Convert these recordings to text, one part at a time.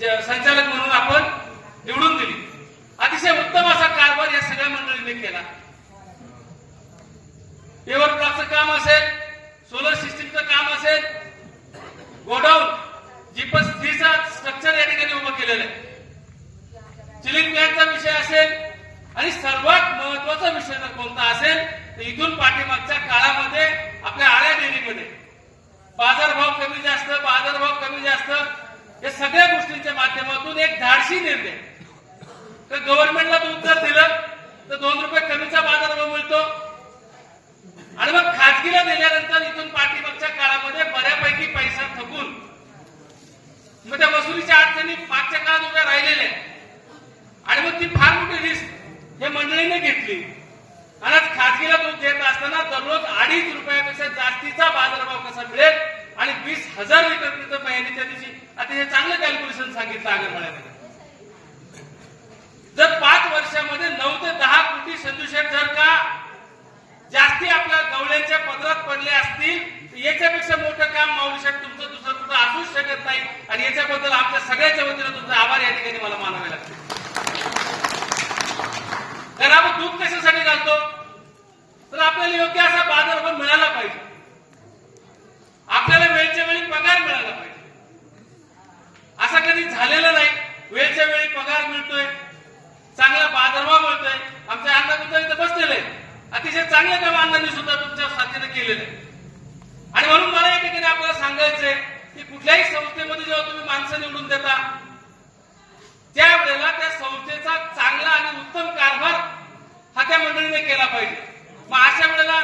संचालक म्हणून आपण निवडून दिली. अतिशय उत्तम असा कारभार या सगळ्या मंडळीने केला. पेवर ब्लॉकचं काम असेल सोलर सिस्टीमचं काम असेल गोडाऊन जीपस थ्रीचा स्ट्रक्चर या ठिकाणी उभं केलेलं आहे. चिलिंग प्लॅनचा विषय असेल आणि सर्वात महत्त्वाचा विषय जर कोणता असेल तर इथून पाठीमागच्या काळामध्ये आपल्या आळ्या डेअरीमध्ये. बाजारभाव कमी जास्त बाजारभाव कमी जास्त या सगळ्या गोष्टींच्या माध्यमातून एक धाडशी निर्णय. तर गव्हर्नमेंटला दूध जर दिलं तर दोन रुपये कमीचा बाजारभाव मिळतो. आणि मग खाजगीला दिल्यानंतर इथून पाठीमागच्या काळामध्ये बऱ्यापैकी पैसा थकून मग त्या वसुलीच्या अडचणी मागच्या काळात उभ्या राहिलेल्या आणि मग ती फार मोठी रिस्क हे मंडळीने घेतली. आणि आज खाजगीला दूध देत असताना दररोज अडीच रुपयापेक्षा जास्तीचा बाजारभाव कसा मिळेल? आणि वीस हजार लिटर तिथं महिन्याच्या दिवशी अतिशय चांगलं कॅल्क्युलेशन सांगितलं अंगणवाड्यामध्ये जर पाच वर्षामध्ये नऊ ते दहा कोटी संदूषण जर का जास्ती आपल्या गवळ्यांच्या पदरात पडले असतील याच्यापेक्षा मोठं काम माऊलीशेठ तुमचं दुसरं कुठं असूच शकत नाही. आणि याच्याबद्दल आमच्या सगळ्याच्या वतीनं तुमचा आभार या ठिकाणी मला मानावे लागतील कारण आपण दूध कशासाठी घालतो तर आपल्याला योग्य असा बाजारभाव मिळाला पाहिजे आपल्याला वेळच्या वेळी पगार मिळाला पाहिजे असं कधी झालेलं नाही वेळच्या वेळी पगार मिळतोय चांगला बाजारभाव मिळतोय आमच्या अण्णा इथं बसलेले आहेत. अतिशय चांगलं काम अण्णांनी सुद्धा तुमच्या साथीनं केलेलं आहे आणि म्हणून मला या ठिकाणी आपल्याला सांगायचंय की कुठल्याही संस्थेमध्ये जेव्हा तुम्ही माणसं निवडून देता त्यावेळेला त्या संस्थेचा चांगला आणि उत्तम कारभार हा त्या मंडळीने केला पाहिजे. मग अशा वेळेला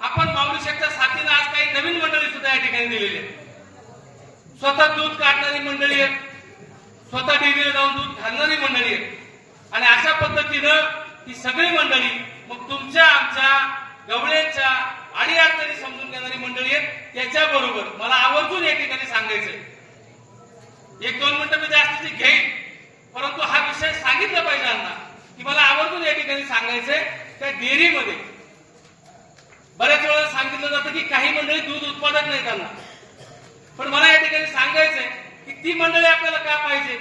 आपण माऊली शेखच्या साथीनं आज काही नवीन मंडळी सुद्धा या ठिकाणी दिलेली आहे स्वतः दूध काढणारी मंडळी आहे स्वतः डेअरीला जाऊन दूध घालणारी मंडळी आहे आणि अशा पद्धतीनं ही सगळी मंडळी मग तुमच्या आमच्या गवळ्यांच्या आणि अडचणी समजून घेणारी मंडळी आहेत त्याच्याबरोबर मला आवर्जून या ठिकाणी सांगायचंय. एक दोन मिनिटं मी जास्तीची घेईन. परंतु हा विषय सांगितला पाहिजे अण्णा की मला आवर्जून या ठिकाणी सांगायचंय त्या डेअरीमध्ये. बऱ्याच वेळा सांगितलं जातं की काही मंडळी दूध उत्पादक नाही त्यांना. पण मला या ठिकाणी सांगायचंय की ती मंडळी आपल्याला का पाहिजे?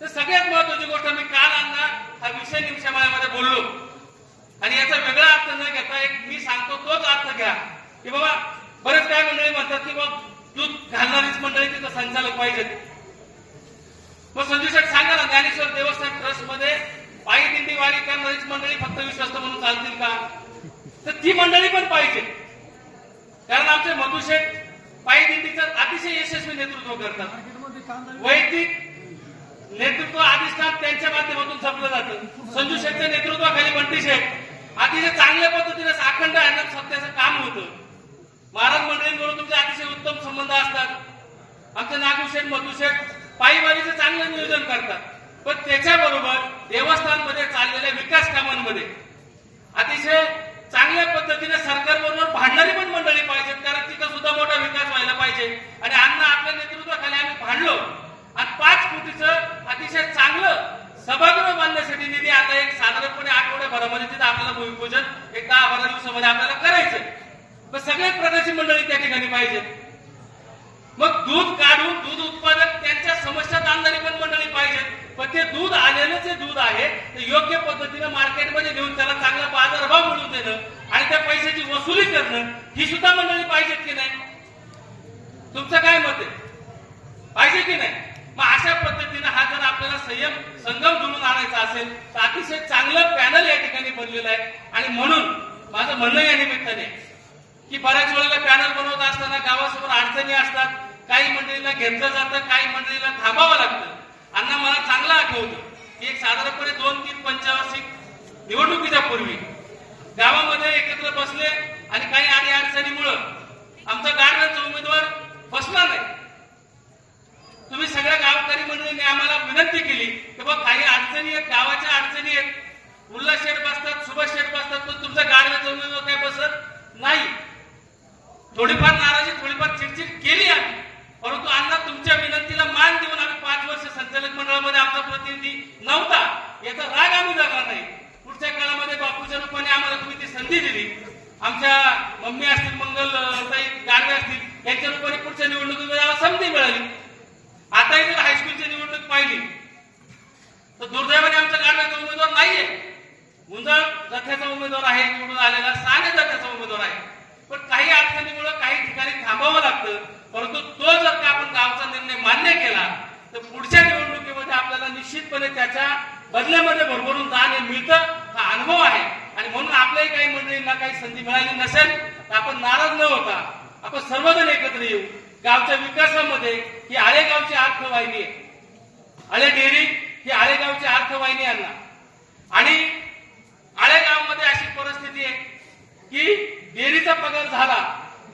तर सगळ्यात महत्वाची गोष्ट मी काल अण्णा हा विषय निमशामाळ्यामध्ये बोललो. आणि याचा वेगळा अर्थ न घेता एक मी सांगतो तोच अर्थ घ्या. की बाबा बरेच काय मंडळी म्हणतात की बाबा दूध घालणारीच मंडळी तिथं संचालक पाहिजेत. मग संजू शेठ सांगा ना ज्ञानेश्वर देवस्थान ट्रस्टमध्ये पायी दिंडी वारी करणारीच मंडळी फक्त विश्वस्त म्हणून चालतील का? तर ती मंडळी पण पाहिजे. कारण आमचे मधुशेठ पायी दिंडीचं अतिशय यशस्वी नेतृत्व करतात. वैयक्तिक नेतृत्व अधिष्ठान त्यांच्या माध्यमातून जपलं जातं. संजू शेठच्या नेतृत्वाखाली बंटी शेठ अतिशय चांगल्या पद्धतीने अखंड आणण्यात सत्याचं काम होतं. महाराज मंडळींबरोबर तुमचे अतिशय उत्तम संबंध असतात. आमचे नागू शेठ मधू शेठ पायीवारीचं चांगलं नियोजन करतात. पण त्याच्याबरोबर देवस्थानमध्ये चाललेल्या विकास कामांमध्ये अतिशय चांगल्या पद्धतीने सरकारबरोबर भांडणारी पण मंडळी पाहिजेत कारण तिथं सुद्धा मोठा विकास व्हायला पाहिजे. आणि अण्णा आपल्या नेतृत्वाखाली आम्ही भांडलो. आणि पाच कोटीचं अतिशय चांगलं सभागृह बांधण्यासाठी निधी आता एक साधारणपणे आठवड्याभरामध्ये तिथं आपल्याला भूमिपूजन एक दहा बारा दिवसामध्ये आपल्याला करायचं सगळे प्रकारची मंडळी त्या ठिकाणी पाहिजेत. मग दूध काढून दूध उत्पादक त्यांच्या समस्या आणणारी पण मंडळी पाहिजेत. पण ते दूध आलेलं जे दूध आहे ते योग्य पद्धतीने मार्केटमध्ये घेऊन त्याला चांगला बाजारभाव मिळवून देणं आणि त्या पैशाची वसुली करणं ही सुद्धा मंडळी पाहिजेत की नाही? तुमचं काय मत आहे? पाहिजे की नाही? मग अशा पद्धतीनं हा जर आपल्याला संयम संगम जुळून आणायचा असेल तर अतिशय चांगलं पॅनल या ठिकाणी बनलेलं आहे. आणि म्हणून माझं म्हणणं या निमित्ताने की बऱ्याच वेळेला पॅनल बनवत असताना गावासमोर अडचणी असतात काही मंडळीला घेतलं जातं काही मंडळीला थांबावं लागतं. अण्णा मला चांगलं आठवतं की एक साधारणपणे दोन तीन पंचवार्षिक निवडणुकीच्या पूर्वी गावामध्ये एकत्र बसले आणि काही आणि अडचणीमुळं आमचा गाडव्याचा उमेदवार बसला नाही. तुम्ही सगळ्या गावकरी मंडळींनी आम्हाला विनंती केली की बाबा काही अडचणी आहेत गावाच्या अडचणी आहेत. उल्हास शेठ बसतात सुभाष शेठ बसतात पण तुमचा गाडव्याचा उमेदवार काय बसत नाही? थोडीफार नाराजी थोडीफार चिडचिड केली आम्ही परंतु अण्णा तुमच्या विनंतीला मान देऊन आम्ही पाच वर्ष संचालक मंडळामध्ये आमचा प्रतिनिधी नव्हता याचा राग आम्ही धरला नाही पुढच्या काळामध्ये बापूच्या रूपाने आम्हाला तुम्ही ती संधी दिली आमच्या मम्मी असतील मंगल अं, असतील यांच्या रूपाने पुढच्या निवडणुकीमध्ये आम्हाला संधी मिळाली. आताही जर हायस्कूलची निवडणूक पाहिली तर दुर्दैवाने आमच्या गाण्याचा उमेदवार नाहीये. मुंजाळ जथ्याचा उमेदवार आहे निवडून आलेला साने जथ्याचा उमेदवार आहे. पण काही अडचणीमुळे काही ठिकाणी थांबावं लागतं. परंतु तो जर का आपण गावचा निर्णय मान्य केला तर पुढच्या निवडणुकीमध्ये आपल्याला निश्चितपणे त्याच्या बदल्यामध्ये भरभरून दान हे मिळतं हा अनुभव आहे. आपल्याही काही मंडळींना काही संधी मिळाली नसेल तर आपण नाराज न होता आपण सर्वजण एकत्र येऊ. गावच्या विकासामध्ये ही आळेगावची अर्थवाहिनी आहे. आळे डेअरी ही आळेगावची अर्थवाहिनी आणला आणि आळेगावमध्ये अशी परिस्थिती आहे की डेअरीचा पगार झाला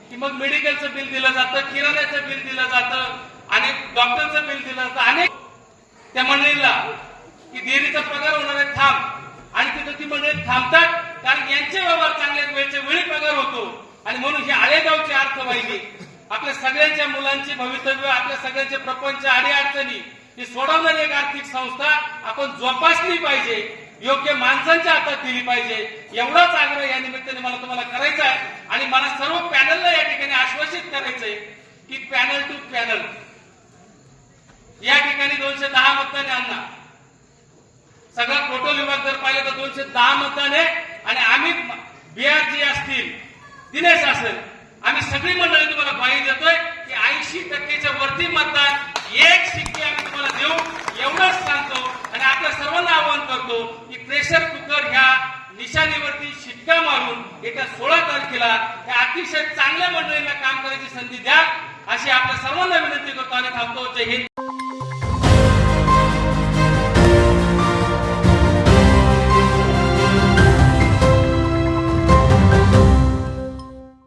की मग मेडिकलचं बिल दिलं जातं किराण्याचं बिल दिलं जातं आणि डॉक्टरचं बिल दिलं जातं. अनेक त्या मंडळीला की डेअरीचा पगार होणार आहे थांब. आणि तिथं ती मंडळी थांबतात. त्यांचे यांचे व्यवहार चांगले आहेत, वेळी पगार होतो. आणि म्हणून ही अर्थ अर्थवाहिनी आपल्या सगळ्यांच्या मुलांचे भवितव्य आपल्या सगळ्यांचे प्रपंच अडीअडचणी ही सोडवणारी एक आर्थिक संस्था आपण जोपासली पाहिजे योग्य माणसांच्या हातात दिली पाहिजे. एवढाच आग्रह या निमित्ताने मला तुम्हाला करायचा आहे. आणि मला सर्व पॅनलला या ठिकाणी आश्वासित करायचंय की पॅनल टू पॅनल या ठिकाणी दोनशे दहा मतदान आणणार. सगळा टोटल विभाग जर पाहिलं तर दोनशे दहा मतदान आहे आणि आम्ही बिहारजी असतील दिनेश असेल आम्ही सगळी मंडळी तुम्हाला ग्वाही देतोय की ऐंशी टक्केच्या वरती मतदान एक शिक्के आम्ही तुम्हाला देऊ एवढंच सांगतो आणि आपल्या सर्वांना आवाहन करतो की प्रेशर कुकर ह्या निशाणीवरती शिक्का मारून येत्या सोळा तारखेला या अतिशय चांगल्या मंडळींना काम करायची संधी द्या अशी आपल्या सर्वांना विनंती करतो आणि थांबतो. जय हिंद.